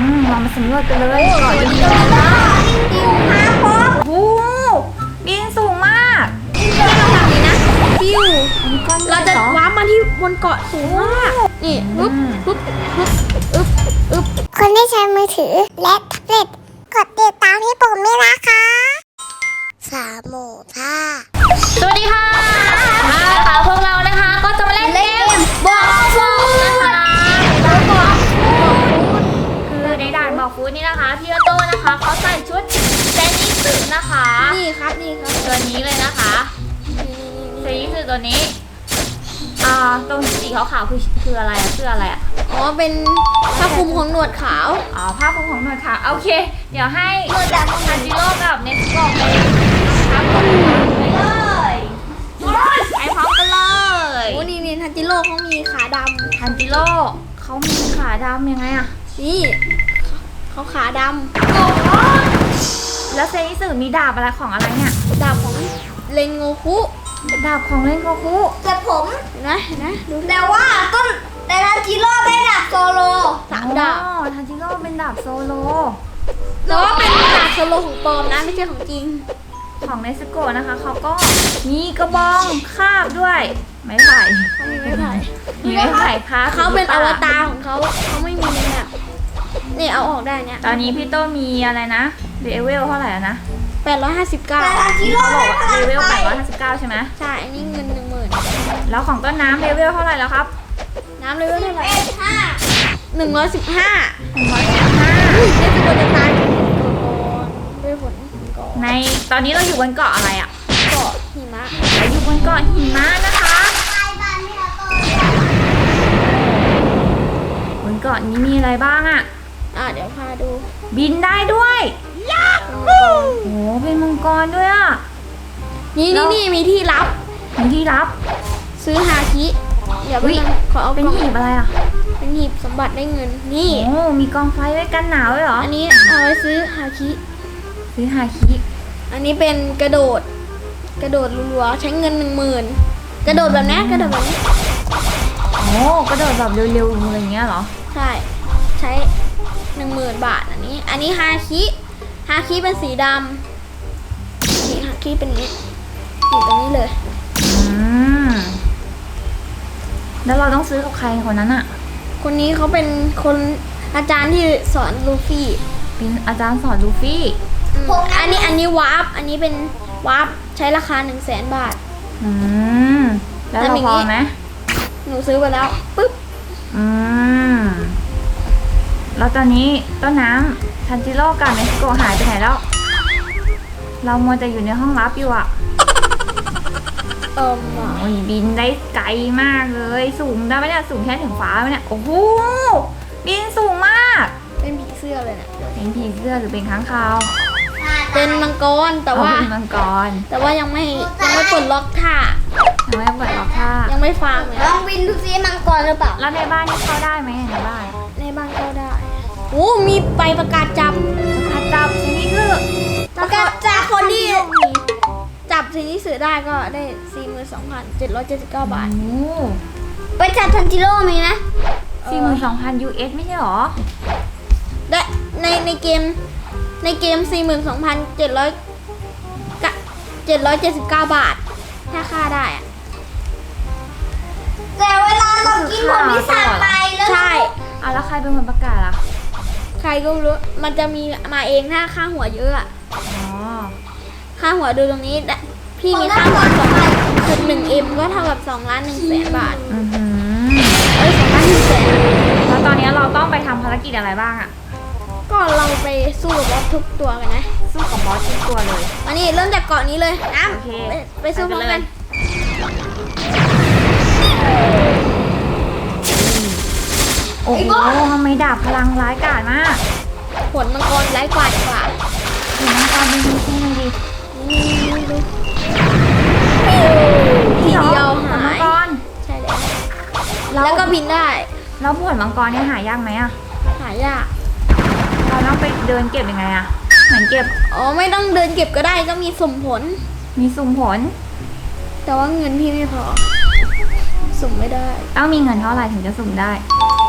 มเรามาสำรวจกันเลยก่อนจะมีโดอะไรนบ้างวิ่งดิวหาพบโอ้โหบินสูงมากวิ่งเดินมาทางนี้นะฟิวอันนี้ก้อนเราจะหอว้าร์ปมาที่บนเกาะสูงมาก นี่ปึ๊บปึ๊บปึ๊บอึ๊บอึ๊บคนที่ใช้มือถือและแท็บเล็ตกดติดตามที่ปุ่มนี้นะคะสามหมูท่า สวัสดีค่ะมาค่ะพวกเราานบอกฟูดนี่นะคะพี่ออโต้นะคะเขาใส่ชุดเซนิสึนะคะ นี่ครับนี่ครับตัวนี้เลยนะคะเซนิสึตัวนี้ อ่าตรงสีขาวๆคือคืออะไรอะคืออะไรอะอ๋อเป็นผ้าคลุมของหนวดขาว อ๋อผ้าคลุมของหน่วยค่ะโอเค เดี๋ยวให้หนวดดำทันจิโร่กับเนสโกะไปครับไปเลยไปพร้อมกันเลยโอ้นี่นี่ทันจิโร่เขามีขาดทันจิโร่เขามีขาดำยังไงอะำนี่ เขาขาดแล้วเซนิสึมีดาบอะไรของอะไรเนี่ยำดาบของเลนโงคุดาบของเล่นโกคุแต่ผมเห็นไหมเห็นไหมดูแต่ว่าต้นแต่ทันจิโร่ได้ดาบโซโลสามดาบอ๋อทันจิโร่เป็นดาบโซโล แต่ว่าเป็นดาบโซโลของปลอมนะไม่ใช่ของจริง ของเนสโกะนะคะเขาก็มีกระบองคาบด้วย ไม้ไผ่เขามีไม่ไผ่มีไม้ไผ่คาบเขาเป็นอวตารของเขาเขาไม่มีในแบบ นี่เอาออกได้เนี่ยตอนนี้พี่โตมีอะไรนะเลเวลเท่าไหร่อะนะแปดร้อยห้าสิบเก้าเขาบอกว่าเลเวล859ใช่ไหมใช่อันนี้เงินหนึ่งหมื่นแล้วของต้นน้ำเลเวลเท่าไหร่แล้วครับน้ำเลยว่าเท่าไหร่หนึ่งร้อยสิบห้า115อุ้ยนี่คือคนจะตายด้วยผลก่อนในตอนนี้เราอยู่บนเกาะอะไรอะเกาะหิมะเราอยู่บนเกาะหิมะนะคะบนเกาะนี้มีอะไรบ้างอะ อะเดี๋ยวพาดูบินได้ด้วยโอ้โหเป็นมังกรด้วยอะนี่แล้นี่วนี่มีที่รับ มีที่รับ ซื้อฮาคิเดี๋ยวไปอุ๊ย ขอเอาเป็นกล่องหีบอะไรอะเป็นหีบสมบัติได้เงินนี่ โอ้มีกองไฟไว้กันหนาวด้วยเหรออันนี้เอาไว้ซื้อฮาคิ ซื้อฮาคิอันนี้เป็นกระโดด กระโดดรัวๆใช้เงินหนึ่งหมื่นกระโดดแบบนี้กระโดดแบบนี้โอ้กระโดดแบบเร็วๆอะไรอย่างเงี้ยเหรอใช่ ใช้ หนึ่งหมื่นบาทอันนี้ อันนี้ฮาคิฮาคิเป็นสีดำนี่ฮาคิเป็นอย่างนี้อยู่ตรงนี้เลย อืมแล้วเราต้องซื้อกับใครคนนั้นอะคนนี้เขาเป็นคนอาจารย์ที่สอนลูฟี่เป็นอาจารย์สอนลูฟี่อืมอันนี้อันนี้วาร์ปอันนี้เป็นวาร์ปใช้ราคา1นึ่งแสนบาท อืมแล้วเราทำอย่างพงี้อไหมหนูซื้อไปแล้วปุ๊บ อืม แล้วตอนนี้ต้นน้ำทันจิโร่กับเมสโกะหายไปไหนแล้ว เรามัวแต่อยู่ในห้องลับอยู่อะเอิมโอ้ยบินได้ไกลมากเลย สูงได้ไหมเนี่ยสูงแค่ถึงฟ้าไหมเนี่ยโอ้โหบินสูงมาก เป็นผีเสื้อเลยเนี่ยเป็นผีเสื้อหรือเป็นค้างคาวเป็นมังกรแต่เอว่าเป็นมังกร แต่ว่ายังไม่ยังไม่ปลดล็อกท่ายังไม่เปิดหรอกค่ะยังไม่ฟังเลยลองบินดูซิมังกรหรือเปล่าแล้วในบ้านนี่เข้าได้ไหมในบ้านในบ้านก็ได้ โอ้มีใบประกาศจับอาจับทีนี้คือประกาศจับคนที่จับสินิสือได้ก็ได้42,779บาทโอ้ไปจับทันจิโร่มีนะสี่หมื่นสองพัน US ไม่ใช่หรอได้ในในเกมในเกม42,700กะ779บาท ถ้าค่าได้อะแต่เวลาเรากินผลพิศาจไปแล้วใช่อะแล้วใครเป็นคนประกาศล่ะ ใครก็ไม่รู้ มันจะมีมาเองถ้าค่าหัวเยอะอะอ๋อค่าหัวดูตรงนี้ได้พี่มีค่าหัวสองจุดหนึ่งเอ็มก็เท่ากับสองล้านหนึ่งแสนบาทอือหือเอ้ยสองล้านหนึ่งแสนแล้วตอนนี้เราต้องไปทำภารกิจอะไรบ้างอะก็เราไปสู้กับบอสทุกตัวกันนะ สู้กับบอสทุกตัวเลยอันนี้เริ่มจากเกาะนี้เลยน้โอเคำไปไปสู้พร้อมกัน โอ้โหทำไมดาบพลังร้ายกาจมากผลมังกรไร้กว่าดีกว่าเห็นมังกรเป็นดีใช่ไหมดินี่ดูทีเดียวผลหามังยกรใช่แล้วแล้ว แล้วก็บินได้ แล้วผลมังกรเนี่ยหายากไหมอะหายาก เราต้องไปเดินเก็บยังไงอะเหมือนเก็บ อ๋อ ไม่ต้องเดินเก็บก็ได้ก็มีสมผล มีสุ่มผล แต่ว่าเงินพี่ไม่พอ สุ่มไม่ได้ ต้องมีเงินเท่าไหร่ถึงจะสุ่มได้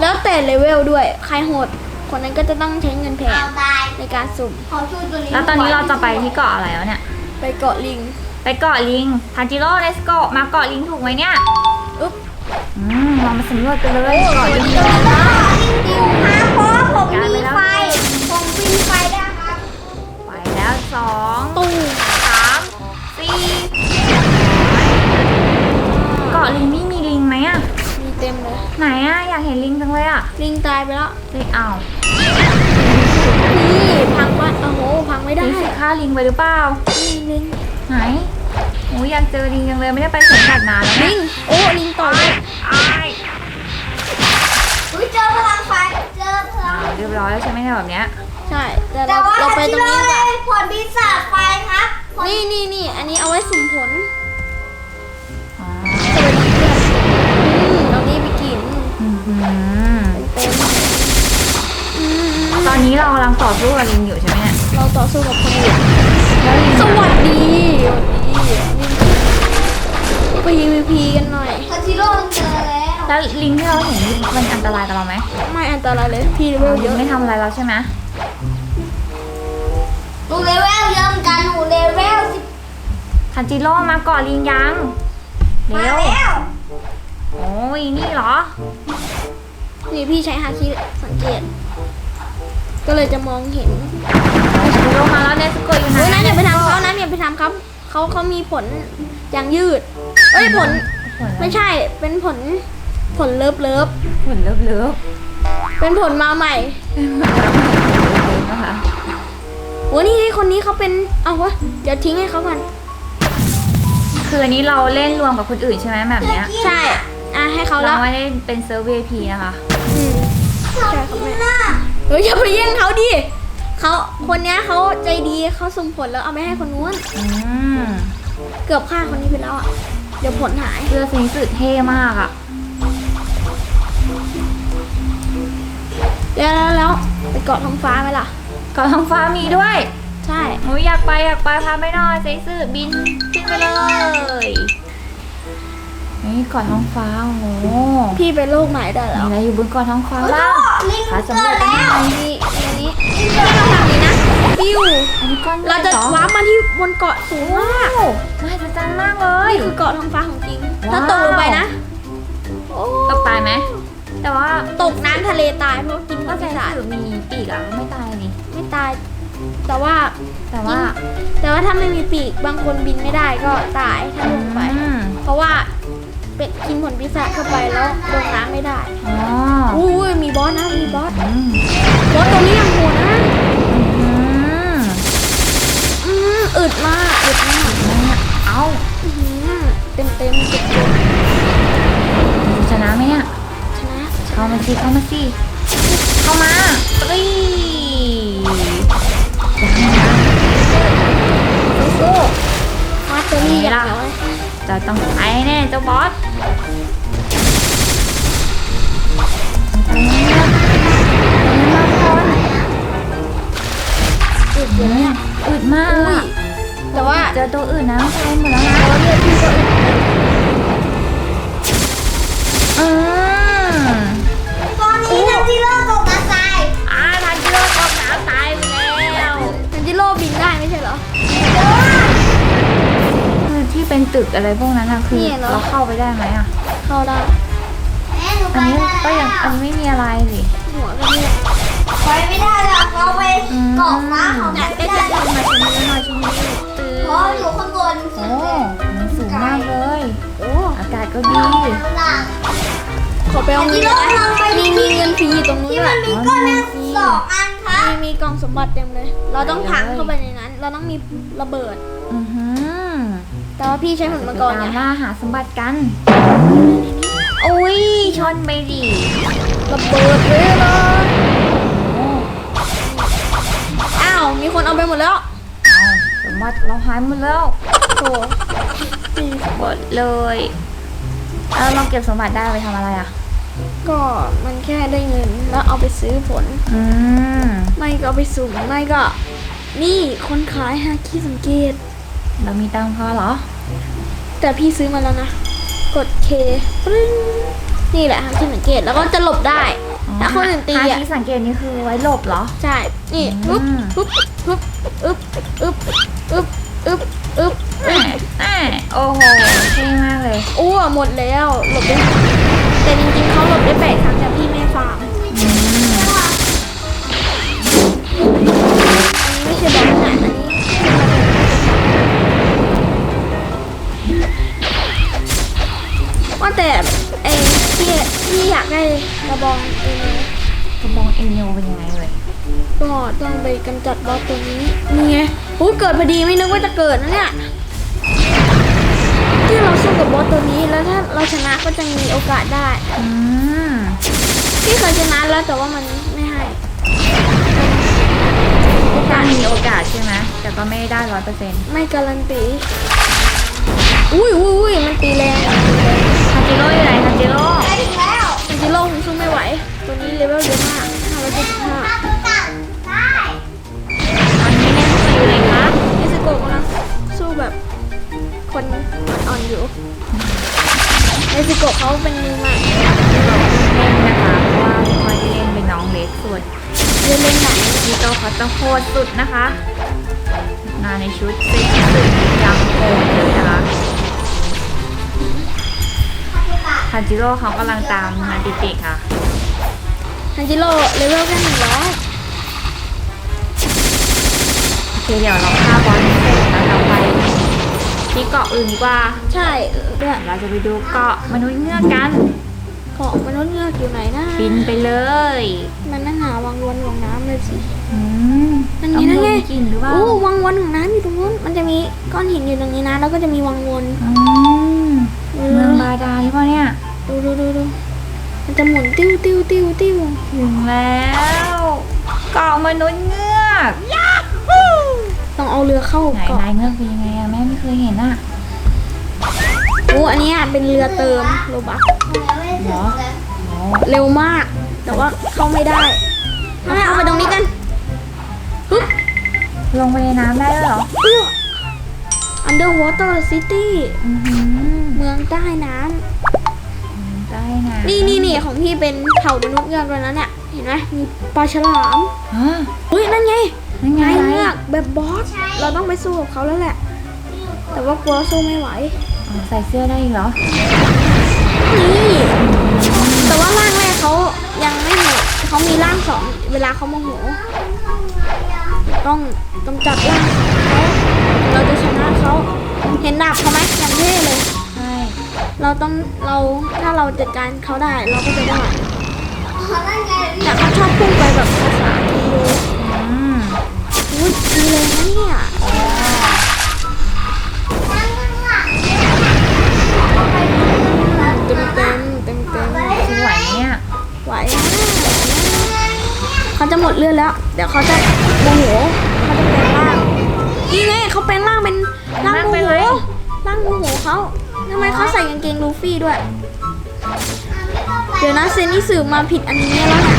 แล้วแต่เลเวลด้วย ใครโหด คนนั้นก็จะต้องใช้เงินแพงเอาตายในการสุ่ม ขอช่วยตัวนี้แล้วตอนนี้เราจะไปที่เกาะอะไรแล้วเนี่ย ไปเกาะลิง ไปเกาะลิงทันจิโร่เลสโกมาเกาะลิงถูกไหมเนี่ยอุ๊บอืมเรามาสำรวจกันเลยเกาะลิงลิงดิวครับเพราะผมมีไฟ ผมบินไฟได้ครับไปแล้วสองตู้สามสี่เกาะลิงนี่มีลิงไหมอะ มี เต็มเลย ไหนอะอยากเห็นลิงจังเลยอะลิงตายไปแล้วลิงอ้าวนี่พังบ้านโอ้โหพังไม่ได้ลิงสิฆ่าลิงไปหรือเปล่า นี่ลิงไหนโอ้ยอยากเจอลิงจังเลยไม่ได้ไปสวนสัตว์นานแล้วลิเนี่ยงโอ้ลิงต่อยอ้ายอุ้ยเจอพลังไฟเจอพลังเรียบร้อยแล้วใช่ไหมเนี่ยแบบเนี้ย ใช่แต่แต่เราว่าเราไปตรงนี้ดีกว่าผลปีศาจไฟครับผลนี่นี่นี่อันนี้เอาไว้สุ่มผล นนี้เรากำลังต่อสู้กับลิงอยู่ใช่ไหมเนี่ยเราต่อสู้กับคนอื่นแล้วลิงสวัสดีสวัสดีไป PVP กันหน่อยทัชิโร่เจอแล้วแล้วลิงที่เราเห็นนี่มันอันตรายกับเราไหมไม่อันตรายเลยพี่เลเวลเยลิงอะไม่ทำอะไรเราใช่ไหมหนูเลเวลเยอะเหมือนกันหนูเลเวลสิบทันจิโร่มาเกาะลิงยังมาเร็วแล้วโอ้ยนี่เหรอ นี่พี่ใช้ฮาคิสังเกต ก็เลยจะมองเห็นทันจิโร่มาแล้วเนสโกอยู่ไหนเฮ้ยนั้นอย่าไปทำเขานั้นอย่าไปทำครับเขาเขามีผลอย่างยืด เอ้ยผลผลอะไรไม่ใช่เป็นผลผลเลิฟเลิฟผลเลิฟเลิฟเป็นผลมาใหม่นะคะโอ้นี่ไงคนนี้เขาเป็นเอาวะเดี๋ยวทิ้งให้เขาก่อนคืออันนี้เราเล่นรวมกับคนอื่นใช่ไหมแบบเนี้ยใช่อะให้เขาแล้เราวไม่ได้เป็นเซิร์ฟ VIP นะคะอืมใช่ครับแม่ เฮ้ยอย่าไปแย่งเขาดิเขาคนเนี้ยเขาใจดีเขาสุ่มผลแล้วเอาไปให้คนนู้น อืมเกือบฆ่าคนนี้ไปแล้วอะ เดี๋ยวผลหาย เสื้อสีสุดเท่มากอะ แล้วแล้วแล้วไปเกาะท้องฟ้าไหมล่ะ เกาะท้องฟ้ามีด้วย ใช่ หนูอยากไปอยากไปพาไปหน่อยใส่สื่อบินขึ้นไปเลย นี่เกาะท้องฟ้าโอ้โหพี่ไปโลกไหนได้มีแล้วอะไรอยู่บนเกาะท้องฟ้าโอ้บ้างลิงหาเจสำรอวจกันแล้วหน่อยนี่อันนี้พี่ต้องทำนี้นะปิ้วอันนี้ก้อนเราจะหอว้าร์ปมาที่บนเกาะสูงมากโอ้มหัศจรรย์มากเลยนี่คือเกาะท้องฟ้าของจริงว้าวถ้าตกลงไปนะโอ้ตกตายไหมแต่ว่าตกน้ำทะเลตายเพราะกินก็ก็ใจจะสารสื่อมีปีกอะก็ไม่ตายนี่ไม่ตาย แต่ว่าแต่ว่า แต่ว่าถ้าไม่มีปีกบางคนบินไม่ได้ก็ตายถ้าลงไปอืมเพราะว่า เป็ดกินผลปีศาจเข้าไปแล้วลงน้ำไม่ได้อ๋ออู้ยมีบอสนะมีบอสอืมบอสตัวนี้ยังโหดนะอืมอืมอึดมากอึดมากเอาอื้อหือเต็มเต็มเจ็บเจ็บชนะไหมเนี่ยชนะเข้ามาสิเข้ามาสิเข้ามาปรีสู้ๆมาตัวนี้อย่างเดียวเลย จะต้องไปแน่เจ้าบอส อึดเยอะเนี่ยอึดมากอุ้ยอะแต่ว่าเจอตัวอื่นนะใช้หมดแล้วนะตัวเลือดพี่ก็อึดอืมตอนนี้ทัชิโร่ตกกระทรายอาทันจิโร่ตกน้ำตายไปแล้วทันจิโร่บินได้ไม่ใช่เหรอคือที่เป็นตึกอะไรพวกนั้นอะคือเราเข้าไปได้ไหมอะเข้าได้ อันนี้ได้ก็ยังอันนี้ไม่มีอะไรสิหัวก็เนี่ยไปไม่ได้หรอกเราไปเกาะม้าของเนี่ยไม่ได้ได้จะหรอกมาชมหน่อยชิ้นนี้ตื่นเพราะอยู่ข้างบนสุโอ้ดเลยมันสูงมากเลยโอ้อากาศก็ดีข้างล่างขอไปเอาเงินนะมีมีเงินฟรีอยู่ตรงนู้นที่ด้วมัยนมีก้อนเมฆสองอันครับมีมีกล่องสมบัติเต็มเลย เราต้องพังเข้าไปในนั้น เราต้องมีระเบิดอือหือแต่ว่าพี่ใช้ผลมังกรไปไงตามล่าหาสมบัติกัน อุ้ยชนไปดิระเบิดเลยเหรออ้าว มีคนเอาไปหมดแล้วเอาสมบัติเราหายหมดแล้วโอ้หมดเลยแล้วเราเก็บสมบัติได้ไปทำอะไรอะ ก็มันแค่ได้เงินแล้วเอาไปซื้อผล อืม ไม่ก็เอาไปสุ่มไม่ก็ นี่คนขายฮาคิสังเกต เรามีตังค์พอเหรอ แต่พี่ซื้อมาแล้วนะ กด K ปรึ้งนี่แหละฮาคิสังเกตแล้วก็จะหลบได้ ถ้าคนอื่นตีฮาอะคิสังเกตนี่คือไว้หลบเหรอ ใช่ นี่อืปึ๊บมปึ๊บปึ๊บอึ๊บอึ๊บอึ๊บอึ๊บอึ๊บแม่แม่โอ้โหเท่มากเลย อ้วหมดแล้วหลบได้แต่จริงๆเขาหลบได้แปดครั้งแต่พี่ไม่ฟาร์มอืมอันนี้ไม่ใช่บอลนะ แต่ไอ้พี่พี่อยากได้กระบองเองกระบองเอเนลเป็นยังไงเลย ก็ต้องไปกำจัดบอสตัวนี้นี่ไงโอ้เกิดพอดีไม่นึกว่าจะเกิดนะเนี่ยที่เราสู้กับบอสตัวนี้แล้วถ้าเราชนะก็จะมีโอกาสได้อืมพี่เคยชนะแล้วแต่ว่ามันไม่ให้โอกาการสมีโอกาสใช่ไหมแต่ก็ไม่ได้ร้อยเปอร์เซ็นต์ไม่การันตีอุ้ยอุ้ยอุ้ยมันตีแรงฮา จิโร่อยู่ไหนฮาจิโร่มันจะโล่งสู้ไม่ไหว ตัวนี้เลเวลเยอะมากห้าร้อยเจ็ดสิบห้าตอนนี้เนี่ยอยู่ไหนคะเอสโกะกำลังสู้แบบคนอ่อนอยู่เอสโกะเขาเป็นมือใหม่เล่นนะคะเพราะว่าไม่ค่อยได้เล่นเป็นน้องเล็กสุดเล่นเล่นหนังพี่โตเขาจะโหดสุดนะคะมาในชุดเซ็กซี่สุดยังโหดเลยนะคะ ฮาจิโร่เขากำลังตามนาดิเกะค่ะ ฮันจิโร่เลเวลแค่หนึ่งร้อยโอเคเดี๋ยวเราฆ่าบอลเสร็จแล้วเราไปที่เกาะอื่นดีกว่า ใช่ด้วยเราจะไปดูเกาะมนุษย์เงือกกันของมนุษย์เงือกอยู่ไหนนะบินไปเลย มันนั่งหาวังวนของน้ำเลยสิอืมนั่นไงต้องนั่นโดไงนกินหรือเปล่าโอ้วังวนของน้ำอยู่ตรงนู้น มันจะมีก้อนหินอยู่ตรงนี้นะ แล้วก็จะมีวังวนอืม เมืองบาดาลหรือเปล่าเนี่ย ดูดูดูดูมันจะหมุนติ้วติ้วติ้วติ้วถึงแล้วเกาะมนุษย์เงือกต้องเอาเรือเข้าไหนเกาะนายเงือกเป็นยังไงอะแม่ไม่เคยเห็นอะโอ้อันเนี้ยเป็นเรือเติมโลบักเหรออ๋อเร็วมาก แต่ว่าเข้าไม่ได้ไม่เอาไปตรงนี้กันปึ๊บลงไปในน้ำได้ด้วยเหรอเอื้อ Underwater City อือหือเมืองใต้น้ำได้นะนี่นี่นี่ของพี่เป็นเผ่ามนุษย์เงือกด้วยนะเนี่ยเห็นไหมมีปลาฉลามฮะเฮ้ยนั่นไงนั่นไงนายเงือกแบบบอส เราต้องไปสู้กับเขาแล้วแหละ แต่ว่ากลัวสู้ไม่ไหว อ๋อใส่เสื้อได้อีกเหรอ นี่ แต่ว่าร่างแรกเขายังไม่โหดเขามีร่างสองเวลาเขาโมโหต้องกำจัดร่างเขาเรา จะชนะเขาเห็นดาบเขาไหมอย่างเท่เลยใช่เราต้องเราถ้าเราจัดการเขาได้เราก็จะได้แต่เขาชอบพุ่งไปแบบภาษาทีโออืมอุ้ยดีเลยนะเนี่ยเต็มเต็มเต็มเต็มสวยเนี่ยไหวนะเขาจะหมดเลือดแล้ว เดี๋ยวเขาจะโมโหเขาจะแปลงร่างนี่ไงเขาแปลงร่างเป็น ร่างโมโหร่างโมโหเขาทำไมเขาใส่กางเกงลูฟี่ด้วย เดี๋ยวนะเซนิสือมาผิดอันนี้แล้วเนี่ย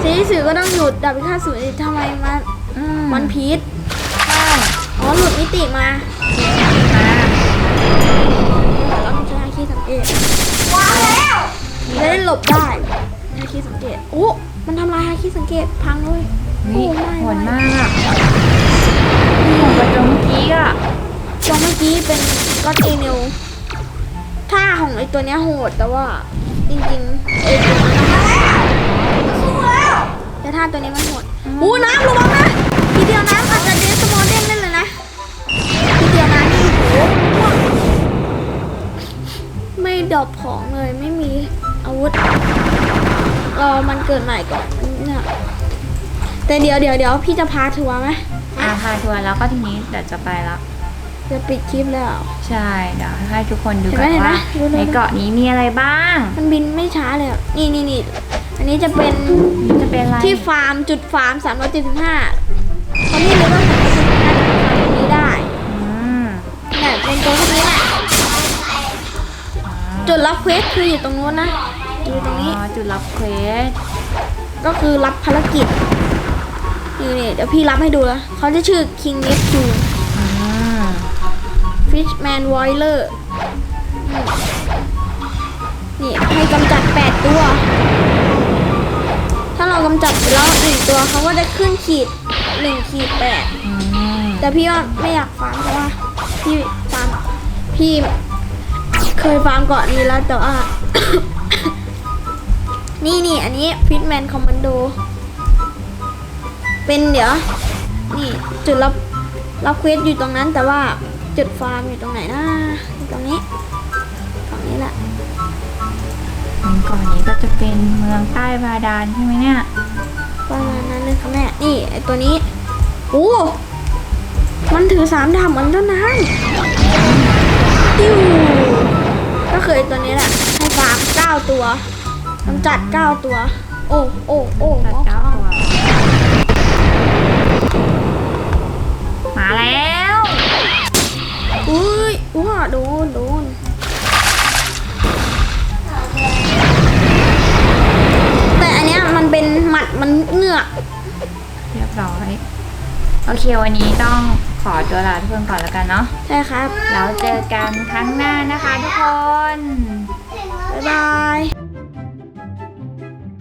เซนิสือก็ต้องหยุดดับพิฆาตศูนย์ทำไมมาอืมวันพีชใช่อ๋อหลุดมิติมามาเราต้องใช้ฮาคิสังเกตจะได้หลบได้ฮาคิสังเกตโอ้มันทำลายฮาคิสังเกตพังเลยนี่โอ้ไม่โหดไม่มาก อะโหดกว่าจงเมื่อกี้อะตรงเมื่อกี้เป็นก็อตเอเนลท่าของไอตัวเนี้ยโหดแต่ว่าจริงๆไอตัวนี้แต่ท่าตัวนี้มันโหดอู้น้ำระวังนะทีเดียวน้ำอาจจะเดสโมเด้งได้เลยนะทีเดียวน้ำนี่โอ้โหไม่ดอปของเลยไม่มีอาวุธรอมันเกิดใหม่ก่อนเนี่ยแต่เดี๋ยวเดี๋ยวเดี๋ยวพี่จะพาทัวร์ไหม อะพาทัวร์แล้วก็ทีนี้เดี๋ยวจะไปแล้วจะปิดคลิปแล้ว ใช่เดี๋ยวให้ทุกคนดูเห็นกัไหมนเห็นไหมว่าดูดูในเกาะนี้มีอะไรบ้าง มันบินไม่ช้าเลยอะนี่นี่นี่อันนี้จะเป็นจะเป็นอะไรที่ฟาร์มจุดฟาร์ม 375ตอนนี้เลยว่า375ตรงนี้ได้อืมเนี่ยเป็นตัวพวกนี้แหละจุดรับเควสคืออยู่ตรงนู้นนะอยู่ตรงนี้ อ๋อจุดรับเควสก็คือรับภารกิจ นี่นี่เดี๋ยวพี่รับให้ดูแล้วเขาจะชื่อ King Neptune อืม Fishman Boiler อืมนี่ให้กำจัดแปดตัว ถ้าเรากำจัดไปแล้วหนึ่งตัวเขาก็จะขึ้นขีดหนึ่งขีดแปดอืมแต่พี่ว่าไม่อยากฟาร์มเพราะว่าพี่ฟาร์มพี่เคยฟาร์มก่อนนี้แล้วแต่ว่า นี่นี่อันนี้ฟิตแมนคอมมานโด เป็นเดี๋ยว นี่จุดรับรับเควสอยู่ตรงนั้น แต่ว่าจุดฟาร์มอยู่ตรงไหนนะอยู่ตรงนี้ตรงนี้แหละก่อนนี้ก็จะเป็นเมืองใต้บาดาลใช่ไหมเนี่ยประมาณนั้นเลยค่ะแม่นี่ไอตัวนี้โอ้มันถือสามดาบเหมือนต้นน้ำติ้วก็คือไอตัวนี้แหละให้ฟาร์มเก้าตัวกำจัดเก้าตัว โอ้โอ้โอ้ แล้วอุ้ยว้าโดนโดนแต่อันเนี้ยมันเป็นหมัดมันเหงือกเรียบร้อย โอเควันนี้ต้องขอตัวลาทุกคนก่อนแล้วกันเนาะใช่ครับ แล้วเจอกันครั้งหน้านะคะทุกคน